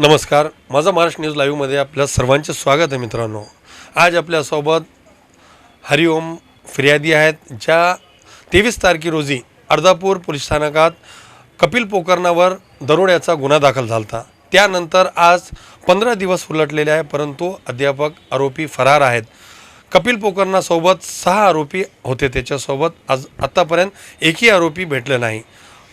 नमस्कार. माझा महाराष्ट्र न्यूज लाईव्हमध्ये आपल्या सर्वांचे स्वागत आहे मित्रांनो. आज आपल्यासोबत हरिओम फिर्यादी आहेत ज्या तेवीस तारखे रोजी अर्धापूर पोलीस स्थानकात कपिल पोकरणावर दरोड्याचा गुन्हा दाखल झाला होता त्यानंतर आज पंधरा दिवस उलटलेले आहे परंतु अध्यापक आरोपी फरार आहेत. कपिल पोकरणासोबत सहा आरोपी होते त्याच्यासोबत आज आत्तापर्यंत एकही आरोपी भेटले नाही.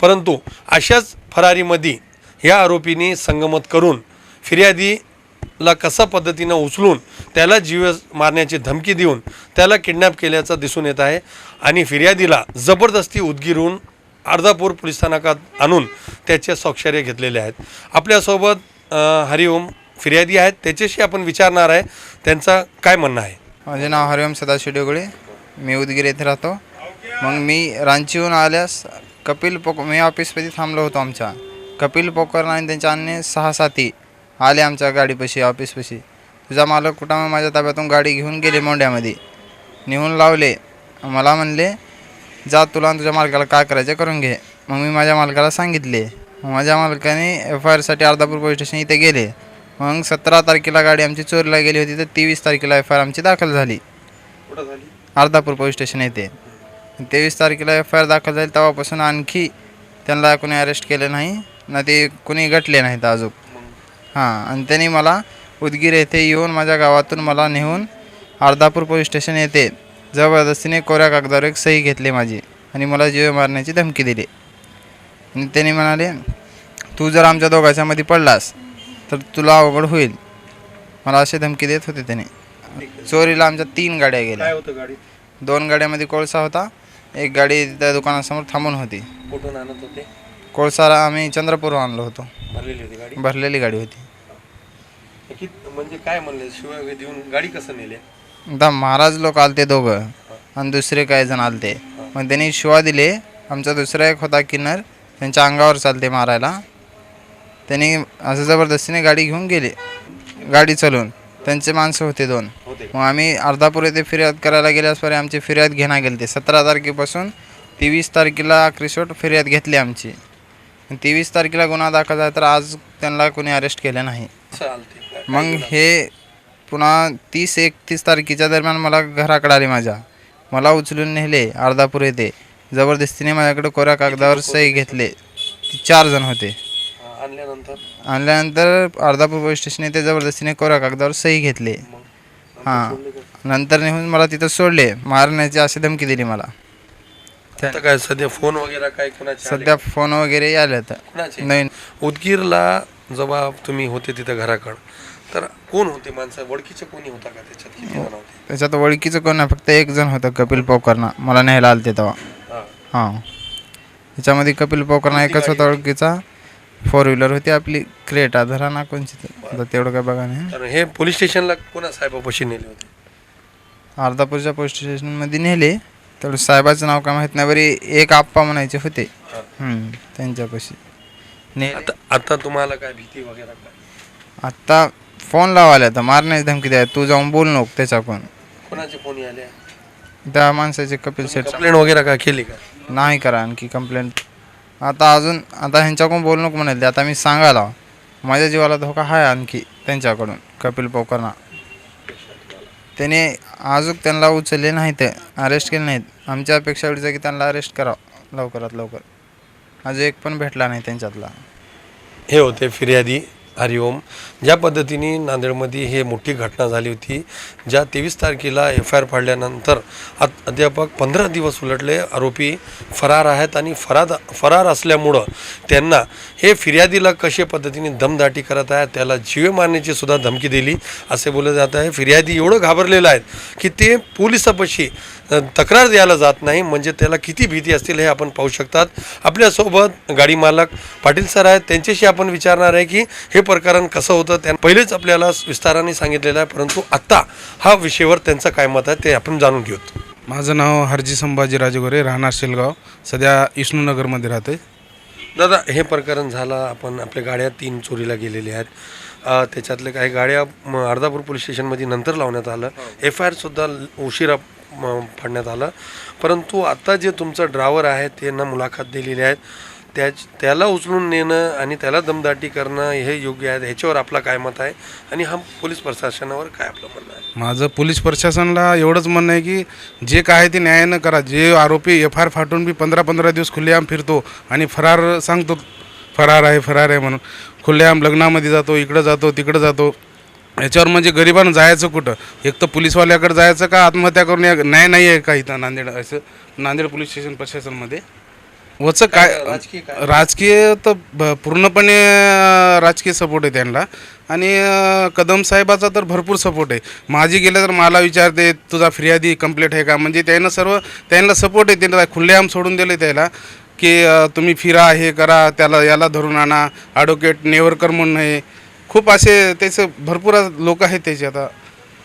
परंतु अशाच फरारीमध्ये या आरोपींनी संगमत करून फिर्यादीला कसा पद्धतीनं उचलून त्याला जीव मारण्याची धमकी देऊन त्याला किडनॅप केल्याचं दिसून येत आहे आणि फिर्यादीला जबरदस्ती उदगिरून अर्धापूर पोलीस स्थानकात आणून त्याचे स्वाक्षर्य घेतलेले आहेत. आपल्यासोबत हरिओम फिर्यादी आहेत. त्याच्याशी आपण विचारणार आहे. त्यांचा काय म्हणणं आहे? माझे नाव हरिओम सदाशिव डोगळे. मी उदगीर येथे राहतो. मग मी रांचीहून आल्यास कपिल पोक मी ऑफिसमध्ये थांबलो होतो आमच्या. कपिल पोकर आणि त्यांच्या अन्य सहा साथी आले आमच्या गाडीपाशी ऑफिसपाशी. तुझा मालक कुठं माझ्या ताब्यातून गाडी घेऊन गेले मोंड्यामध्ये नेऊन लावले. मला म्हणले जा तुला आणि तुझ्या मालकाला काय करायचं करून घे. मग मी माझ्या मालकाला सांगितले. माझ्या मालकाने एफ आय आरसाठी अर्धापूर पोलीस स्टेशन इथे गेले. मग सतरा तारखेला गाडी आमची चोरीला गेली होती तर तेवीस तारखेला एफ आय आर आमची दाखल झाली. अर्धापूर पोलीस स्टेशन येते तेवीस तारखेला एफ आय आर दाखल झाली तेव्हापासून आणखी त्यांना कोणी अरेस्ट केलं नाही. ना ते कोणी गटले नाहीत अजून. हां आणि त्यांनी मला उदगीर येथे येऊन माझ्या गावातून मला नेऊन अर्धापूर पोलीस स्टेशन येथे जबरदस्तीने कोऱ्या कागदावर एक सही घेतली माझी आणि मला जीव मारण्याची धमकी दिली. आणि त्यांनी म्हणाले तू जर आमच्या दोघांच्या मध्ये पडलास तर तुला अवघड होईल. मला अशी धमकी देत होते त्याने. चोरीला आमच्या तीन गाड्या गेल्या. दोन गाड्यामध्ये कोळसा होता एक गाडी त्या दुकानासमोर थांबून होती. कुठून आणत होते? कोळसाला आम्ही चंद्रपूर आणलो होतो. भरलेली होती गाडी? भरलेली गाडी होती. कित- म्हणजे काय म्हणले? शिवाय देऊन गाडी कसं नेली? आता महाराज लोक आलते दोघं आणि दुसरे काही जण आलते. मग त्यांनी शिवा दिले. आमचा दुसरा एक होता किन्नर. त्यांच्या अंगावर चालते मारायला. त्यांनी असं जबरदस्तीने गाडी घेऊन गेले. गाडी चालवून त्यांचे माणसं होते दोन. होते. मग आम्ही अर्धापूर येथे फिर्याद करायला गेल्यासपर्यंत आमची फिर्याद घेण्यात गेली ते सतरा तारखेपासून तेवीस तारखेला क्रिसोट फिर्याद घेतली आमची. तेवीस तारखेला गुन्हा दाखल झाला तर आज त्यांना कोणी अरेस्ट केलं नाही. चालते मग हे पुन्हा तीस एकतीस तारखेच्या दरम्यान मला घराकडे आले माझ्या. मला उचलून नेले अर्धापूर येथे. जबरदस्तीने माझ्याकडे कोऱ्या कागदावर सही घेतले. ती चार जण होते. आणल्यानंतर? आणल्यानंतर अर्धापूर पोलीस स्टेशन येथे जबरदस्तीने कोऱ्या कागदावर सही घेतले. हां. नंतर नेऊन मला तिथं सोडले. मारण्याची अशी धमकी दिली मला. आता काय सध्या फोन वगैरे काय कोणाचे आले? सध्या फोन वगैरे आले कोणाचे? नवीन उदगीरला जेव्हा तुम्ही होते तिथं घराकडं. तर कोण होते माणसं? ओळखीचे कोणी होता का त्याच्यात? किती जण होते? त्याच्यात ओळखीचं कोण नाही फक्त एक जण होतं कपिल पोकरना मला न्यायला आलते तेव्हा. हां. हां. त्याच्यामध्ये कपिल पोकरना एकच होता ओळखीचा. फोर व्हीलर होती आपली. क्रेटा धरा ना कोणची ते. आता तेवढं काय बघा नाही. तर हे पोलीस स्टेशनला कोणा साहेबापाशी नेले होते? अर्धापूरच्या पोलीस स्टेशनमध्ये नेले. तेवढं साहेबाचं नाव काय माहीत नाही बरी एक आप्पा म्हणायचे होते. हम्म, त्यांच्यापाशी. ने आता आता तुम्हाला काय भीती वगैरे काय? आत्ता फोन लावायला तर मारण्याची धमकी द्या तू जाऊन बोल नको त्याच्याकडून कोणाचे फोन आले त्या माणसाचे कपिल शेठ कंप्लेंट वगैरे काय केली का? नाही करा आणखी कंप्लेंट आता अजून आता ह्यांच्याकडून बोलू नको म्हणाले आता मी सांगायला. माझ्या जीवाला धोका आहे आणखी त्यांच्याकडून कपिल पोकरना. त्याने अजून त्यांना उचलले नाहीत अरेस्ट केले नाहीत. आमच्या अपेक्षा एवढीच आहे की त्यांना अरेस्ट करावं लवकरात लवकर. अजून एक पण भेटला नाही त्यांच्यातला. हे होते फिर्यादी हरिओम. ज्या पद्धतीने नांदेडमध्ये हे मोठी घटना झाली होती ज्या तेवीस तारखेला एफ आय आर फाडल्यानंतर अद- अध्यापक पंधरा दिवस उलटले आरोपी फरार आहेत आणि फरार फरार असल्यामुळं त्यांना हे फिर्यादीला कशा पद्धतीने दमदाटी करत आहे त्याला जीवे मारण्याची सुद्धा धमकी दिली असे बोलले जात आहे. फिर्यादी एवढं घाबरलेलं आहेत की ते पोलिसापाशी तक्रार द्यायला जात नाही म्हणजे त्याला किती भीती असतील हे आपण पाहू शकतात. आपल्यासोबत गाडी मालक पाटील सर आहेत त्यांच्याशी आपण विचारणार आहे की हे प्रकरण कसं होतं त्या पहिलेच आपल्याला विस्ताराने सांगितलेलं आहे परंतु आत्ता हा विषयावर त्यांचं काय मत आहे ते आपण जाणून घेऊत. माझं नाव हरजी संभाजी राजगोरे राहणार शेलगाव सध्या विष्णूनगरमध्ये राहते दादा हे प्रकरण झालं आपण आपल्या गाड्या तीन चोरीला गेलेल्या आहेत. अ, त्याच्यातले काही गाड्या अर्धापूर पोलीस स्टेशनमध्ये नंतर लावण्यात आलं. एफ आय आरसुद्धा उशिरा फाडण्यात आलं. परंतु आता जे तुमचं ड्रायव्हर आहे त्यांना मुलाखत दिलेली आहेत त्या त्याला उचलून नेणं आणि त्याला दमदाटी करणं हे योग्य आहे. ह्याच्यावर आपला काय मत आहे? आणि हा पोलीस प्रशासनावर काय आपलं म्हणणं आहे? माझं पोलीस प्रशासनाला एवढंच म्हणणं आहे की जे काय ते न्यायानं करा. जे आरोपी एफ आय आर फाटून बी पंधरा पंधरा दिवस खुलेआम फिरतो आणि फरार सांगतो फरार आहे फरार आहे म्हणून. खुलेआम लग्नामध्ये जातो इकडं जातो तिकडं जातो. याच्यावर म्हणजे गरिबानं जायचं कुठं? एक तर पोलीसवाल्याकडे जायचं का आत्महत्या करून न्याय नाही आहे का इथं नांदेड असं नांदेड पोलीस स्टेशन प्रशासनमध्ये? वचं काय राजकीय काय? राजकीय तर भ- पूर्णपणे अं, राजकीय सपोर्ट आहे त्यांना. आणि अं, कदम साहेबाचा तर भरपूर सपोर्ट आहे. माझी गेलं तर मला विचारते तुझा फिर्यादी कंप्लीट आहे का? म्हणजे त्यांना सर्व त्यांना सपोर्ट आहे त्यांना खुल्लेआम सोडून दिले त्याला की अं, तुम्ही फिरा हे करा त्याला याला धरून आणा. ॲडव्होकेट नेवरकर म्हणून आहे. खूप असे त्याचे भरपूर लोक आहेत त्याचे आता.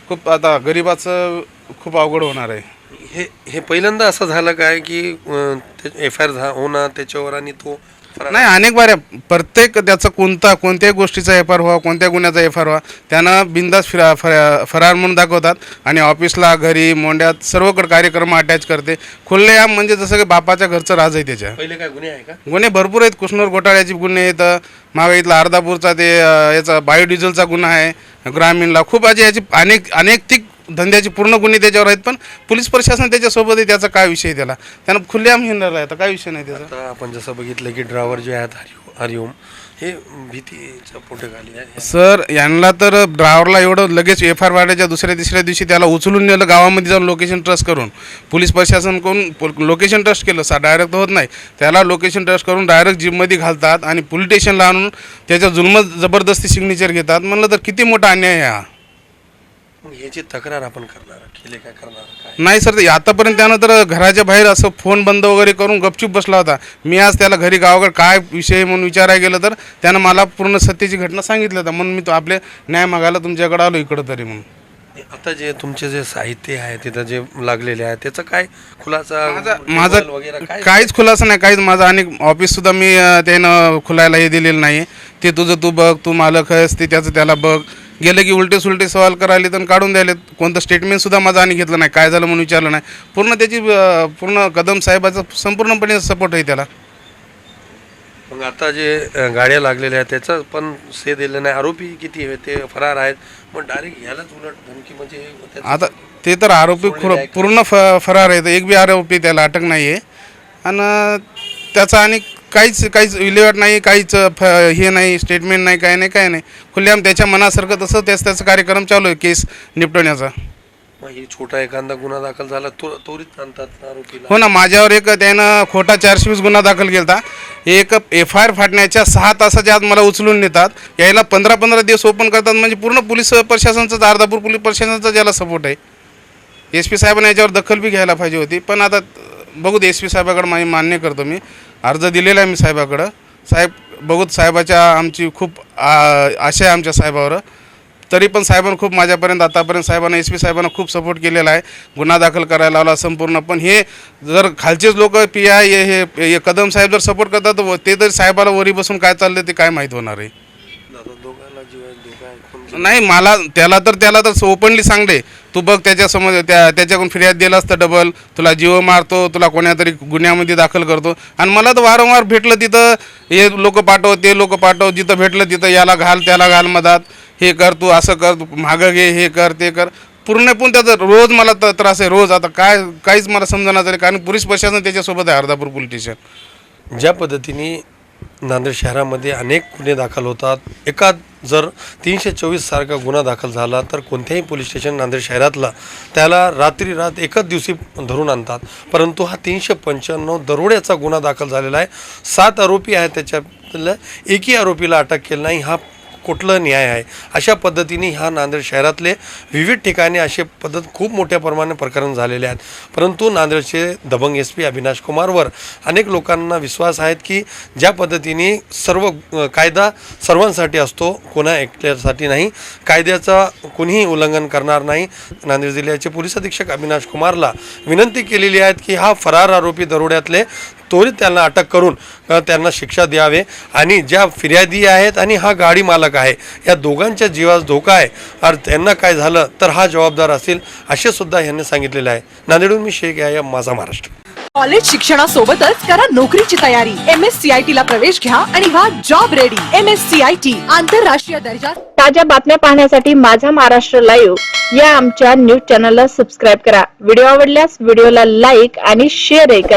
खूप आता गरिबाचं खूप अवघड होणार आहे. हे हे पहिल्यांदा असं झालं काय की एफ आय आर होणं त्याच्यावर आणि तो नाही अनेक बाऱ्या प्रत्येक त्याचा कोणता कोणत्याही गोष्टीचा एफ आर व्हा कोणत्या गुन्ह्याचा एफ आर व्हा त्यानं बिंदास फिरा फरा फरार म्हणून दाखवतात आणि ऑफिसला घरी मोंड्यात सर्वकडे कार्यक्रम अटॅच करते. खुल्लेआम म्हणजे जसं की बापाच्या घरचं राज आहे त्याच्या. पहिले काय गुन्हे आहे का? गुन्हे भरपूर आहेत. कुशनोर घोटाळ्याचे गुन्हे आहेत. मागे इथला अर्धापूरचा ते याचा बायोडिझेलचा गुन्हा आहे. ग्रामीणला खूप असे याची अनेक अनेक धंद्याचे पूर्ण गुन्हे त्याच्यावर आहेत पण पोलीस प्रशासन त्याच्यासोबत आहे त्याचा काय विषय त्याला? त्यानं खुल्लेआम हिंडला आहे तर काय विषय नाही त्याचा? आता आपण जसं बघितलं की ड्रायव्हर जे आहेत हरिओम हरिओम हे भीतीच्या पोटे खाली आहे. सर यांना तर ड्रायव्हरला एवढं लगेच एफ आर वाढायच्या दुसऱ्या तिसऱ्या दिवशी त्याला उचलून नेलं गावामध्ये जाऊन लोकेशन ट्रस्ट करून. पोलीस प्रशासन करून लोकेशन ट्रस्ट केलं सा डायरेक्ट होत नाही. त्याला लोकेशन ट्रस्ट करून डायरेक्ट जिममध्ये घालतात आणि पोलीस स्टेशनला आणून त्याच्या जुलम जबरदस्ती सिग्नेचर घेतात. म्हणलं तर किती मोठा अन्याय आहे हा. मग ह्याची तक्रार आपण करणार केले काय करणार काय? नाही सर ते आतापर्यंत त्यानं तर घराच्या बाहेर असं फोन बंद वगैरे करून गपचूप बसला होता. मी आज त्याला घरी गावाकडे काय विषय म्हणून विचारायला गेलं तर त्यानं मला पूर्ण सत्याची घटना सांगितलं होतं. म्हणून मी तो आपले न्याय मागायला तुमच्याकडे आलो इकडं तरी म्हणून. आता जे तुमचे जे साहित्य आहे तिथं जे लागलेले आहे त्याचं काय खुलासा माझा वगैरे काहीच खुलासा नाही काहीच माझा आणि ऑफिस सुद्धा मी त्यानं खुलायला हे दिलेलं नाही ते तुझं तू बघ तू मालक आहेस ते त्याचं त्याला बघ. गेलं की उलटे सुलटे सवाल करायले तर काढून द्यायले कोणतं स्टेटमेंट सुद्धा माझं आणि घेतलं नाही. काय झालं म्हणून विचारलं नाही. पूर्ण त्याची पूर्ण कदम साहेबाचा संपूर्णपणे सपोर्ट आहे त्याला. मग आता जे गाड्या लागलेल्या आहेत त्याचं पण से दिलं नाही. आरोपी किती आहे ते फरार आहेत. मग डायरेक्ट ह्यालाच उलट धमकी म्हणजे आता ते तर आरोपी पूर्ण फ फरार आहेत. एक बी आरोपी त्याला अटक नाही आहे आणि त्याचा आणि काहीच काहीच विल्हेवाट नाही काहीच फ हे नाही स्टेटमेंट नाही काय नाही काय नाही. खुलेआम त्याच्या मनासारखं तसं त्याच त्याचा कार्यक्रम चालू आहे केस निपटवण्याचा. मग ही छोटा एखादा गुन्हा दाखल झाला तो त्वरित आणतात आरोपीला. हो ना माझ्यावर एक त्यानं खोटा चारशे वीस गुन्हा दाखल केला एक एफ आय आर फाटण्याच्या सहा तासाच्या आत मला उचलून नेतात. यायला पंधरा पंधरा दिवस ओपन करतात म्हणजे पूर्ण पोलीस प्रशासनाचाच अर्धापूर पोलीस प्रशासनाचा ज्याला सपोर्ट आहे. एस पी साहेबांना याच्यावर दखल बी घ्यायला पाहिजे होती पण आता बघू एस पी साहेबाकडं माझी मान्य करतो मी. अर्ज दिलेला आहे मी साहेबाकडं. साहेब बघूत साहेबाच्या आमची खूप आशा आहे आमच्या साहेबावर. तरी पण साहेबांना खूप माझ्यापर्यंत आतापर्यंत साहेबांना एस पी साहेबांना खूप सपोर्ट केलेला आहे. गुन्हा दाखल करायला लावला संपूर्ण. पण हे जर खालचेच लोक पी आय हे हे कदम साहेब जर सपोर्ट करतात तर ते तर साहेबाला वरी बसून काय चाललं ते काय माहीत होणार आहे. नाही मला त्याला तर त्याला तर ओपनली सांगले तू बघ त्याच्यासमोर त्या त्याच्याकडून फिर्याद दिला असतं डबल तुला जीव मारतो तुला कोण्यातरी गुन्ह्यामध्ये दाखल करतो. आणि मला तर वारंवार भेटलं तिथं. हे लोक पाठव ते लोक पाठव. जिथं भेटलं तिथं याला घाल त्याला घाल मधात. हे कर तू असं कर तू मागं घे हे कर ते कर. पूर्णपूर्ण त्याचं त्याचा रोज मला त्रास आहे रोज. आता काय काहीच मला समजणार झालं कारण पोलीस प्रशासन त्याच्यासोबत आहे अर्धापूर पोलीस स्टेशन. ज्या पद्धतीने नांदेड शहरामध्ये अनेक गुन्हे दाखल होतात. एका जर तीनशे चोवीससारखा गुन्हा दाखल झाला तर कोणत्याही पोलीस स्टेशन नांदेड शहरातला त्याला रात्री रात एकच दिवशी धरून आणतात. परंतु हा तीनशे पंच्याण्णव दरोड्याचा गुन्हा दाखल झालेला आहे. सात आरोपी आहेत त्याच्यातल्या एकही आरोपीला अटक केली नाही. हा कुठलं न्याय आहे? अशा पद्धतीने ह्या नांदेड शहरातले विविध ठिकाणी असे पद्धत खूप मोठ्या प्रमाणात प्रकरण झालेले आहेत. परंतु नांदेडचे दबंग एस पी अविनाश कुमारवर अनेक लोकांना विश्वास आहेत की ज्या पद्धतीने सर्व कायदा सर्वांसाठी असतो कोणा एकट्यासाठी नाही कायद्याचा कुणीही उल्लंघन करणार नाही. नांदेड जिल्ह्याचे पोलीस अधीक्षक अविनाश कुमारला विनंती केलेली आहेत की हा फरार आरोपी दरोड्यातले त्वरित त्यांना अटक करून त्यांना शिक्षा द्यावे. आणि ज्या फिर्यादी आहेत आणि हा गाडी मालक आहे या दोघांच्या जीवास धोका आहे. आणि त्यांना काय झालं तर हा जबाबदार असेल असे सुद्धा यांनी सांगितलेले आहे. नांदेडून मी शेख आहे माझा महाराष्ट्र. कॉलेज शिक्षणासोबतच करा नोकरीची तयारी. M S C I T ला प्रवेश घ्या आणि व्हा job ready. M S C I T आंतरराष्ट्रीय दर्जा. ताज्या बातम्या पाहण्यासाठी माझा महाराष्ट्र लाईव्ह या आमच्या न्यूज चॅनलला सबस्क्राईब करा. व्हिडिओ आवडल्यास व्हिडिओला लाईक आणि शेअरही करा.